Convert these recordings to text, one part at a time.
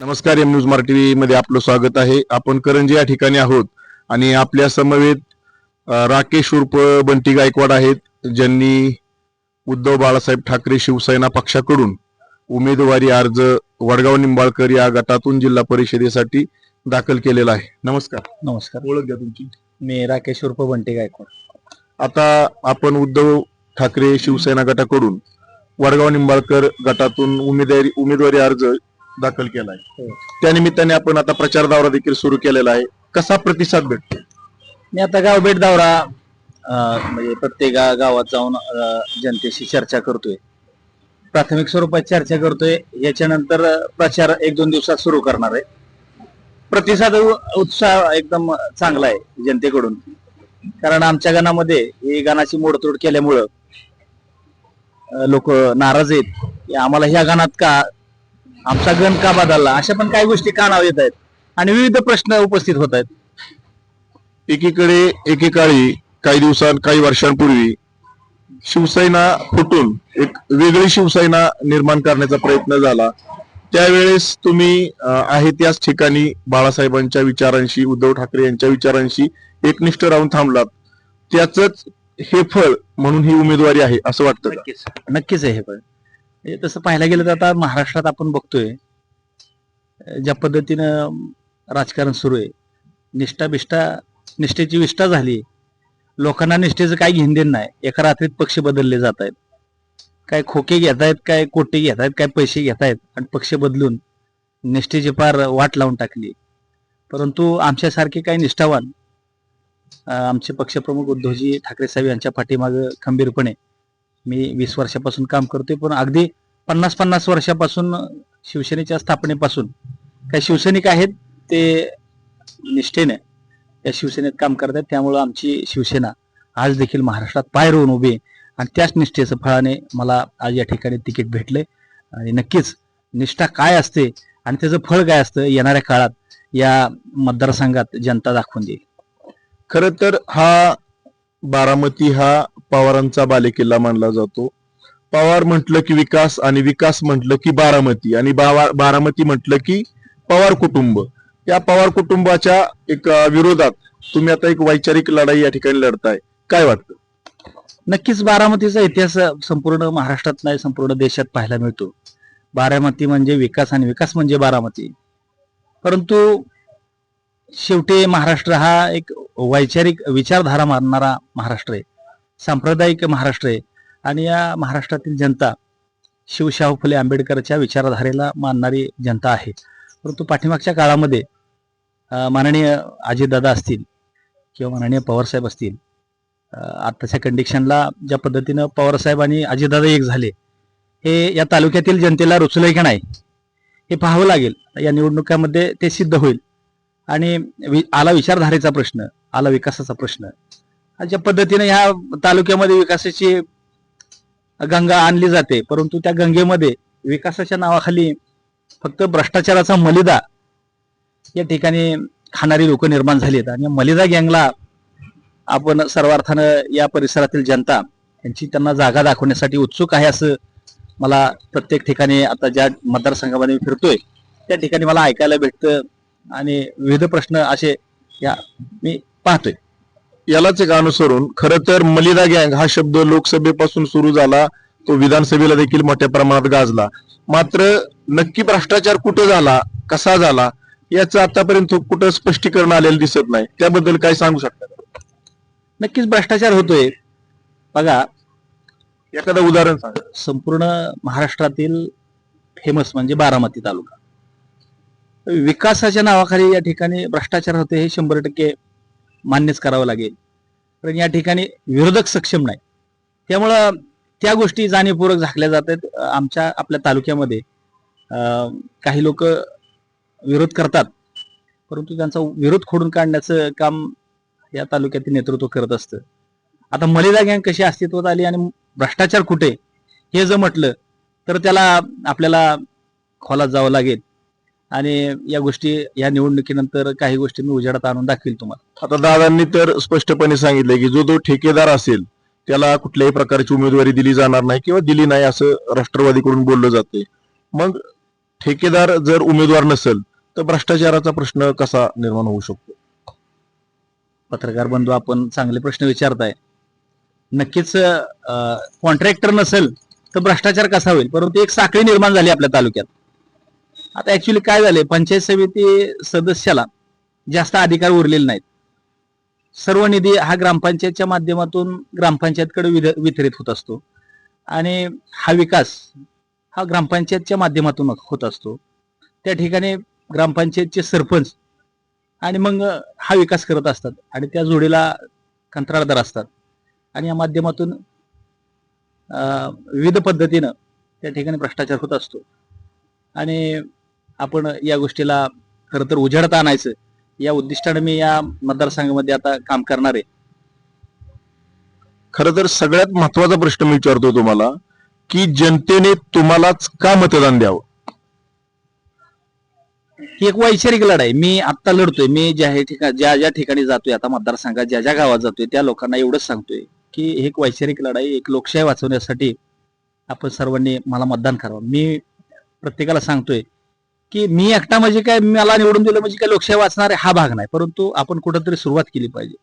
नमस्कार M news Marathi मध्ये आपलं स्वागत आहे. आपण करंजी या ठिकाणी आहोत आणि आपल्या समवेत राकेश उर्फ बंटी गायकवाड आहेत ज्यांनी उद्धव बाळासाहेब ठाकरे शिवसेना पक्षाकडून उमेदवारी अर्ज वडगाव निंबाळकर या गटातून जिल्हा परिषदेसाठी दाखल केलेला आहे. नमस्कार. नमस्कार. ओळख द्या तुमची. मी राकेश उर्फ बंटी गायकवाड. आता आपण उद्धव ठाकरे शिवसेना गटाकडून वडगाव निंबाळकर गटातून उमेदवारी उमेदवारी अर्ज दाखल केला आहे हो. त्यानिमित्ताने आपण आता प्रचार दौरा देखील सुरू केलेला आहे. कसा प्रतिसाद भेटतो मी आता गाव भेट दौरा म्हणजे प्रत्येक गा- गावात जाऊन अं, जनतेशी चर्चा करतोय. प्राथमिक स्वरूपात चर्चा करतोय. याच्यानंतर अं, प्रचार एक दोन दिवसात सुरू करणार आहे. प्रतिसाद उ- उत्साह एकदम चांगला आहे जनतेकडून. कारण आमच्या गाण्यामध्ये ही गाण्याची मोडतोड केल्यामुळं लोक नाराज आहेत. की आम्हाला ह्या गाण्यात का आमचा गण का बदलला? अशा पण काही गोष्टी कानावर येत आहेत. आणि विविध प्रश्न उपस्थित होत आहेत. एकीकडे एकेकाळी काही दिवसां काही वर्षांपूर्वी शिवसेना फुटून एक वेगळी शिवसेना निर्माण करण्याचा प्रयत्न झाला. त्यावेळेस तुम्ही आहे त्याच ठिकाणी बाळासाहेबांच्या विचारांशी उद्धव ठाकरे यांच्या विचारांशी एकनिष्ठ राहून थांबलात. त्याच हे फळ म्हणून ही उमेदवारी आहे असं वाटतं? नक्कीच. नक्कीच आहे हे म्हणजे म्हणजे तसं पाहायला गेलं तर आता महाराष्ट्रात आपण बघतोय ज्या पद्धतीनं राजकारण सुरू आहे. निष्ठा बिष्ठा निष्ठेची विष्ठा झाली. लोकांना निष्ठेचं काही घेण देण नाही. एका रात्रीत पक्ष बदलले जात आहेत काय खोके घेत आहेत काय कोटे घेत आहेत काय पैसे घेत आहेत आणि पक्ष बदलून निष्ठेची फार वाट लावून टाकली. परंतु आमच्यासारखे काही निष्ठावान आमचे पक्षप्रमुख उद्धवजी ठाकरे साहेब यांच्या पाठीमागं खंबीरपणे मी वीस वर्षापासून काम करतोय पण अगदी पन्नास पन्नास वर्षापासून शिवसेनेच्या स्थापनेपासून. काही शिवसैनिक आहेत ते निष्ठेने या शिवसेनेत काम करतात त्यामुळं आमची शिवसेना आज देखील महाराष्ट्रात पाय रोवून उभी आहे. आणि त्याच निष्ठेचं फळाने मला आज या ठिकाणी तिकीट भेटले आणि नक्कीच निष्ठा काय असते आणि त्याचं फळ काय असतं येणाऱ्या काळात या मतदारसंघात जनता दाखवून देईल. खर तर हा बारामती हा पवारांचा बालेकिल्ला मानला जातो. पवार म्हटलं की विकास आणि विकास म्हटलं की बारामती आणि बावा- बारामती म्हटलं की पवार कुटुंब. या पवार कुटुंबाच्या एक विरोधात तुम्ही आता एक वैचारिक लढाई या ठिकाणी लढताय. काय वाटतं? नक्कीच बारामतीचा इतिहास संपूर्ण महाराष्ट्रात नाही संपूर्ण देशात पाहायला मिळतो. बारामती म्हणजे विकास आणि विकास म्हणजे बारामती. परंतु शेवटी महाराष्ट्र हा एक वैचारिक विचारधारा मानणारा महाराष्ट्र आहे. सांप्रदायिक महाराष्ट्र आहे. आणि या महाराष्ट्रातील जनता शिवशाहू फुले आंबेडकरच्या विचारधारेला मानणारी जनता आहे. परंतु पाठीमागच्या काळामध्ये माननीय अजितदादा असतील किंवा माननीय पवारसाहेब असतील आत्ताच्या कंडिशनला ज्या पद्धतीनं पवारसाहेब आणि अजितदादा एक झाले हे या तालुक्यातील जनतेला रुचलंय की नाही हे पाहावं लागेल. या निवडणुकामध्ये ते सिद्ध होईल. आणि वि- आला विचारधारेचा प्रश्न आला विकासाचा प्रश्न. अशा ज्या पद्धतीने ह्या तालुक्यामध्ये विकासाची गंगा आणली जाते परंतु त्या गंगेमध्ये विकासाच्या नावाखाली फक्त भ्रष्टाचाराचा मलिदा या ठिकाणी खाणारी लोक निर्माण झाली आहेत आणि मलिदा गँगला आपण सर्वार्थानं या परिसरातील जनता यांची त्यांना जागा दाखवण्यासाठी उत्सुक आहे असं मला प्रत्येक ठिकाणी आता ज्या मतदारसंघामध्ये मी फिरतोय त्या ठिकाणी मला ऐकायला भेटतं. आणि विविध प्रश्न असे या मी पाहतोय. यालाच एक अनुसरून खर तर मलिदा गँग हा शब्द लोकसभेपासून सुरू झाला तो विधानसभेला देखील मोठ्या प्रमाणात गाजला. मात्र नक्की भ्रष्टाचार कुठं झाला कसा झाला याचं आतापर्यंत कुठं स्पष्टीकरण आलेलं दिसत नाही. त्याबद्दल काय सांगू शकता? नक्कीच भ्रष्टाचार होतोय. बघा एखादं उदाहरण सांगा. संपूर्ण महाराष्ट्रातील फेमस म्हणजे बारामती तालुका. विकासाच्या नावाखाली या ठिकाणी भ्रष्टाचार होते हे शंभर टक्के मान्यच करावं लागेल. कारण या ठिकाणी विरोधक सक्षम नाही. त्यामुळं त्या गोष्टी जाणीवपूर्वक झाकल्या जातात. आमच्या आपल्या तालुक्यामध्ये काही लोक विरोध करतात. परंतु त्यांचा विरोध खोडून काढण्याचं काम या तालुक्यातील नेतृत्व करत असतं. आता मलिदा गँग कशी अस्तित्वात आली आणि भ्रष्टाचार कुठे? हे जर म्हटलं तर त्याला आपल्याला खोलात जावं लागेल. आणि या गोष्टी या निवडणुकीनंतर काही गोष्टी मी उजेडात आणून दाखवेल तुम्हाला. आता दादांनी तर स्पष्टपणे सांगितलंय की जो तो ठेकेदार असेल त्याला कुठल्याही प्रकारची उमेदवारी दिली जाणार नाही किंवा दिली नाही असं राष्ट्रवादीकडून बोललं जाते मग ठेकेदार जर उमेदवार नसेल तर भ्रष्टाचाराचा प्रश्न कसा निर्माण होऊ शकतो? पत्रकार बंधू आपण चांगले प्रश्न विचारताय. नक्कीच कॉन्ट्रॅक्टर नसेल तर भ्रष्टाचार कसा होईल? परंतु एक साखळी निर्माण झाली आपल्या तालुक्यात. आता ऍक्च्युली काय झालंय? पंचायत समिती सदस्याला जास्त अधिकार उरलेले नाहीत. सर्व निधी हा ग्रामपंचायतच्या माध्यमातून ग्रामपंचायतकडे विध- वितरित होत असतो. आणि हा विकास हा ग्रामपंचायतच्या माध्यमातून होत असतो. त्या ठिकाणी ग्रामपंचायतचे सरपंच आणि मग हा विकास करत असतात आणि त्या जोडीला कंत्राटदार असतात. आणि या माध्यमातून विविध पद्धतीनं त्या ठिकाणी भ्रष्टाचार होत असतो. आणि आपण या गोष्टीला खरं तर उजेडात आणायचं. या उद्दिष्टाने मी या मतदारसंघामध्ये आता काम करणार आहे. खरं तर सगळ्यात महत्त्वाचा प्रश्न मी विचारतो तुम्हाला की जनतेने तुम्हालाच का मतदान द्यावं? ही एक वैचारिक लढाई. मी आत्ता लढतोय. मी ज्या ठिकाण ज्या ज्या ठिकाणी जातोय आता मतदारसंघात ज्या ज्या गावात जातोय त्या लोकांना एवढंच सांगतोय की एक वैचारिक लढाई एक लोकशाही वाचवण्यासाठी आपण सर्वांनी मला मतदान करावं. मी प्रत्येकाला सांगतोय की मी एकटा म्हणजे काय मला निवडून दिलं म्हणजे काय लोकशाही वाचणार आहे हा भाग नाही. परंतु आपण कुठंतरी सुरुवात केली पाहिजे.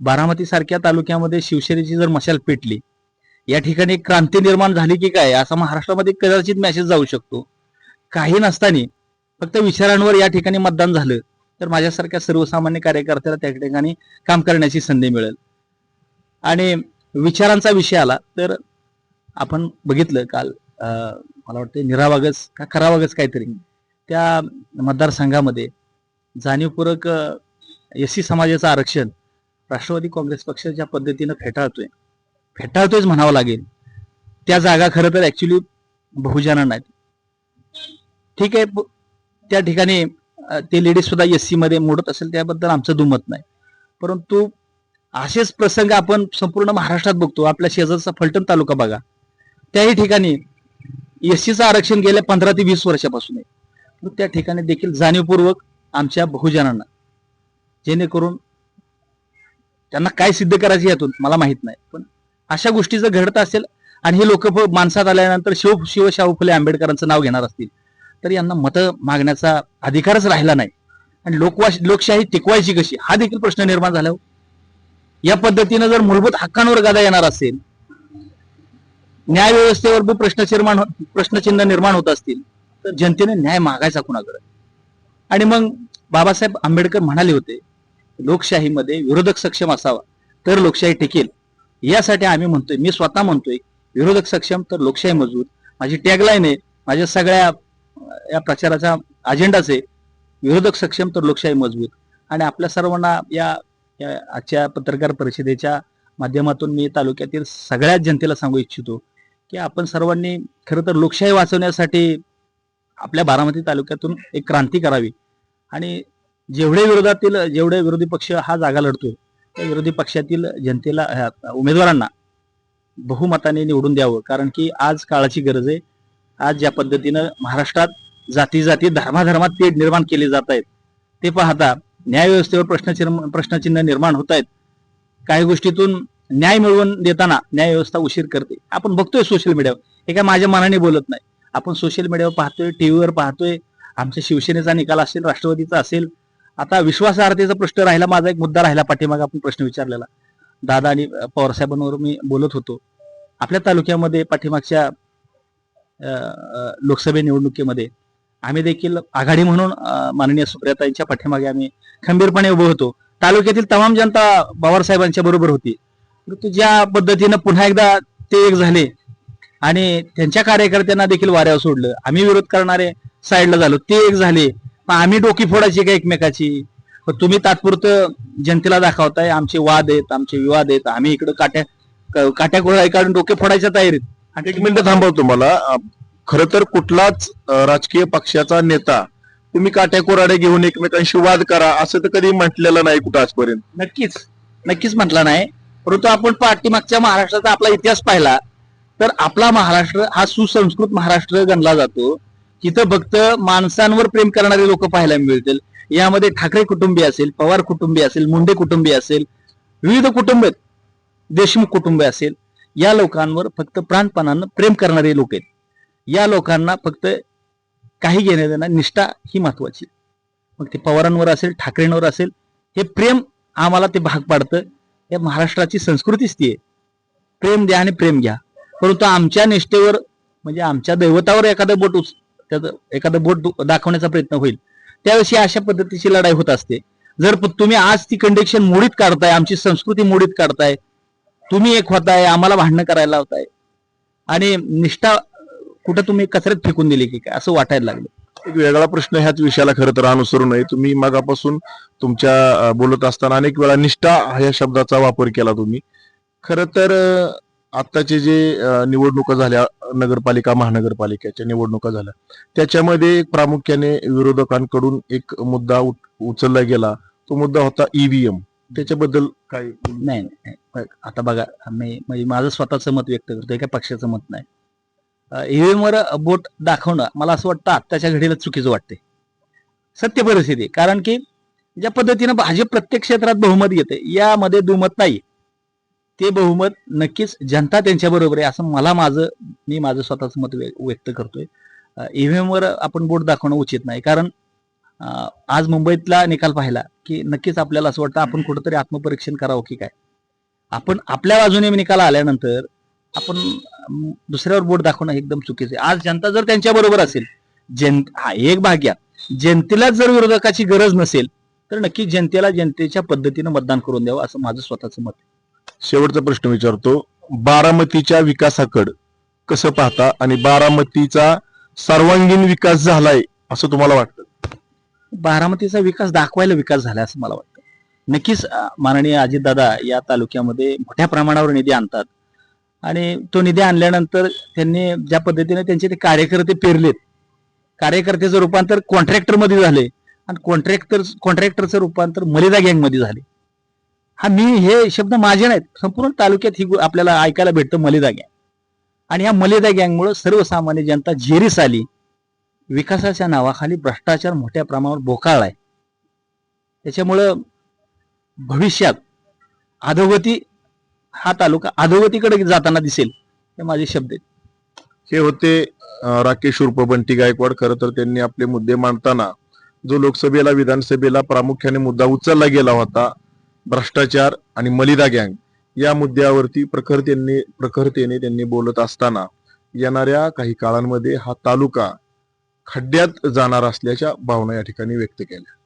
बारामती सारख्या तालुक्यामध्ये शिवसेनेची जर मशाल पेटली या ठिकाणी क्रांती निर्माण झाली की काय असा महाराष्ट्रामध्ये कदाचित मेसेज जाऊ शकतो. काही नसताना फक्त विचारांवर या ठिकाणी मतदान झालं तर माझ्यासारख्या सर्वसामान्य कार्यकर्त्याला त्या ठिकाणी काम करण्याची संधी मिळेल. आणि विचारांचा विषय आला तर आपण बघितलं काल अं, मला वाटतं निरावागच का करावागच काहीतरी. त्या मतदारसंघामध्ये जाणीवपूर्वक एस सी समाजाचं आरक्षण राष्ट्रवादी काँग्रेस पक्ष ज्या पद्धतीनं फेटाळतोय. फेटाळतोयच म्हणावं लागेल. त्या जागा खरं तर ऍक्च्युली बहुजनांना आहेत ठीक आहे त्या ठिकाणी ते लेडीज सुद्धा एस सी मध्ये मोडत असेल त्याबद्दल आमचं दुमत नाही. परंतु असेच प्रसंग आपण संपूर्ण महाराष्ट्रात बघतो. आपल्या शेजारचा फलटण तालुका बघा. त्याही ठिकाणी एस सीचं आरक्षण गेल्या पंधरा ते वीस वर्षापासून आहे. त्या ठिकाणी देखील जाणीवपूर्वक आमच्या बहुजनांना जेणेकरून त्यांना काय सिद्ध करायचे यातून मला माहीत नाही. पण अशा गोष्टी जर घडत असेल आणि हे लोक माणसात आल्यानंतर शिव शिव शाहू फुले आंबेडकरांचं नाव घेणार असतील तर यांना मतं मागण्याचा अधिकारच राहिला नाही. आणि लोकवाश लोकशाही टिकवायची कशी? हा देखील प्रश्न निर्माण झाला हो. या पद्धतीनं जर मूलभूत हक्कांवर गादा येणार असेल न्याय व्यवस्थेवर प्रश्न निर्माण हो, प्रश्नचिन्ह निर्माण होत असतील तर जनतेने न्याय मागायचा कुणाकडे? आणि मग बाबासाहेब आंबेडकर म्हणाले होते लोकशाहीमध्ये विरोधक सक्षम असावा तर लोकशाही टिकेल. यासाठी आम्ही म्हणतोय मी स्वतः म्हणतोय विरोधक सक्षम तर लोकशाही मजबूत. माझी टॅगलाईन आहे माझ्या सगळ्या या प्रचाराचा अजेंडाच आहे विरोधक सक्षम तर लोकशाही मजबूत. आणि आपल्या सर्वांना या या आजच्या पत्रकार परिषदेच्या माध्यमातून मी तालुक्यातील सगळ्याच जनतेला सांगू इच्छितो की आपण सर्वांनी खरं तर लोकशाही वाचवण्यासाठी आपल्या बारामती तालुक्यातून एक क्रांती करावी. आणि जेवढे विरोधातील जेवढे विरोधी पक्ष हा जागा लढतोय त्या विरोधी पक्षातील जनतेला उमेदवारांना बहुमताने निवडून द्यावं. कारण की आज काळाची गरज आहे. आज ज्या पद्धतीनं महाराष्ट्रात जाती जाती धर्माधर्मात तेढ निर्माण केले जात आहेत. ते पाहता न्याय व्यवस्थेवर प्रश्नचिन्ह प्रश्नचिन्ह निर्माण होत आहेत. काही गोष्टीतून न्याय मिळवून देताना न्याय व्यवस्था उशीर करते. आपण बघतोय सोशल मीडियावर हे काय माझ्या मनाने बोलत नाही. आपण सोशल मीडियावर पाहतोय टीव्हीवर पाहतोय आमच्या शिवसेनेचा निकाल असेल राष्ट्रवादीचा असेल आता विश्वासार्हतेचा प्रश्न राहिला माझा एक मुद्दा राहिला पाठीमागे आपण प्रश्न विचारलेला. दादा आणि पवारसाहेबांवर मी बोलत होतो. आपल्या तालुक्यामध्ये पाठीमागच्या लोकसभा निवडणुकीमध्ये आम्ही देखील आघाडी म्हणून माननीय सुप्रियाताईंच्या पाठीमागे आम्ही खंबीरपणे उभं होतो. तालुक्यातील तमाम जनता पवारसाहेबांच्या बरोबर होती. परंतु ज्या पद्धतीनं पुन्हा एकदा ते एक झाले आणि त्यांच्या कार्यकर्त्यांना देखील वाऱ्यावर सोडलं. आम्ही विरोध करणारे साईडला झालो. ते एक झाले. मग आम्ही डोकी फोडायची का एकमेकाची? तुम्ही तात्पुरतं जनतेला दाखवताय. आमचे वाद आहेत आमचे विवाद आहेत. आम्ही इकडे काट्या काट्या काढून डोके फोडायच्या तयारीत आणि एक मिनिट थांबवतो मला खर तर कुठलाच राजकीय पक्षाचा नेता तुम्ही काट्या कोराडे घेऊन एकमेकांशी वाद करा असं तर कधी म्हटलेलं नाही कुठं आजपर्यंत. नक्कीच. नक्कीच म्हटला नाही. परंतु आपण पाठीमागच्या महाराष्ट्राचा आपला इतिहास पाहिला. तर आपला महाराष्ट्र हा सुसंस्कृत महाराष्ट्र गणला जातो. तिथं फक्त माणसांवर प्रेम करणारे लोक पाहायला मिळतील. यामध्ये ठाकरे कुटुंबी असेल पवार कुटुंबी असेल मुंडे कुटुंबी असेल विविध कुटुंब आहेत देशमुख कुटुंब असेल या लोकांवर फक्त प्राणपणानं प्रेम करणारे लोक आहेत. या लोकांना फक्त काही घेण्या देणं निष्ठा ही महत्वाची मग ते पवारांवर असेल ठाकरेंवर असेल हे प्रेम आम्हाला ते भाग पाडतं. हे महाराष्ट्राची संस्कृतीच ती आहे. प्रेम द्या आणि प्रेम घ्या. परंतु आमच्या निष्ठेवर म्हणजे आमच्या दैवतावर एखादं बोट उच त्याचं एखादं बोट दु- दाखवण्याचा प्रयत्न होईल. त्यावेळेस ही अशा पद्धतीची लढाई होत असते. जर तुम्ही आज ती कंडिक्शन मोडीत काढताय आमची संस्कृती मोडीत काढताय तुम्ही एक होताय आम्हाला भांडणं करायला होताय आणि निष्ठा कुठं तुम्ही कचऱ्यात फेकून दिली की काय असं वाटायला लागलं. एक वेगळा प्रश्न ह्याच विषयाला खरं तर अनुसरून आहे तुम्ही मगापासून तुमच्या बोलत असताना अनेक वेळा निष्ठा ह्या शब्दाचा वापर केला तुम्ही. खरं तर आत्ताचे जे निवडणुका झाल्या नगरपालिका महानगरपालिकेच्या निवडणुका झाल्या त्याच्यामध्ये एक प्रामुख्याने विरोधकांकडून एक मुद्दा उचलला गेला. तो मुद्दा होता ईव्हीएम त्याच्याबद्दल काय नाही नाही. आता बघा मी म्हणजे माझं स्वतःचं मत व्यक्त करतोय काय पक्षाचं मत नाही? ईव्हीएम वर बोट दाखवणं मला असं वाटतं आत्ताच्या घडीला चुकीचं वाटते सत्य परिस्थिती कारण की ज्या पद्धतीनं भाजप प्रत्येक क्षेत्रात बहुमत घेते यामध्ये दुमत नाही ते बहुमत नक्कीच जनता त्यांच्या बरोबर आहे असं मला माझं मी माझं स्वतःचं मत व्य- व्यक्त करतोय. ईव्हीएम वर आपण बोट दाखवणं उचित नाही. कारण आज मुंबईतला निकाल पाहिला की नक्कीच आपल्याला असं वाटतं आपण कुठंतरी आत्मपरीक्षण करावं की काय? आपण आपल्या बाजूने निकाल आल्यानंतर आपण दुसऱ्यावर बोट दाखवणं एकदम चुकीचं आहे. आज जनता जर त्यांच्या बरोबर असेल जन हा एक भाग्या जनतेला जर विरोधकाची गरज नसेल तर नक्की जनतेला जनतेच्या पद्धतीनं मतदान करून द्यावं असं माझं स्वतःचं मत आहे. शेवटचा प्रश्न विचारतो. बारामतीच्या विकासाकड कसं पाहता आणि बारामतीचा सर्वांगीण विकास झालाय असं तुम्हाला वाटतं? बारामतीचा विकास दाखवायला विकास झाला असं मला वाटतं. नक्कीच अं, माननीय अजितदादा या तालुक्यामध्ये मोठ्या प्रमाणावर निधी आणतात. आणि तो निधी आणल्यानंतर त्यांनी ज्या पद्धतीने त्यांचे ते कार्यकर्ते पेरलेत. कार्यकर्त्याचं रूपांतर कॉन्ट्रॅक्टरमध्ये झाले. आणि कॉन्ट्रॅक्टर कॉन्ट्रॅक्टरचं रूपांतर मलिदा गँगमध्ये झाले. हा मी हे शब्द माझे नाहीत. संपूर्ण तालुक्यात ही आपल्याला ऐकायला भेटतं मलिदा गँग. आणि या मलिदा गँगमुळे सर्वसामान्य जनता जेरीस आली विकासाच्या नावाखाली भ्रष्टाचार मोठ्या प्रमाणावर बोकाळलाय. त्याच्यामुळं भविष्यात अधोगती हा तालुका अधोगतीकडे जाताना दिसेल हे माझे शब्द आहेत. हे होते राकेश उर्फ बंटी गायकवाड. खरं तर त्यांनी आपले मुद्दे मांडताना जो लोकसभेला विधानसभेला प्रामुख्याने मुद्दा उचलला गेला होता भ्रष्टाचार आणि मलिदा गँग या मुद्द्यावरती प्रखरतेने प्रखरतेने त्यांनी बोलत असताना येणाऱ्या काही काळांमध्ये हा तालुका खड्ड्यात जाणार असल्याच्या भावना या ठिकाणी व्यक्त केल्या.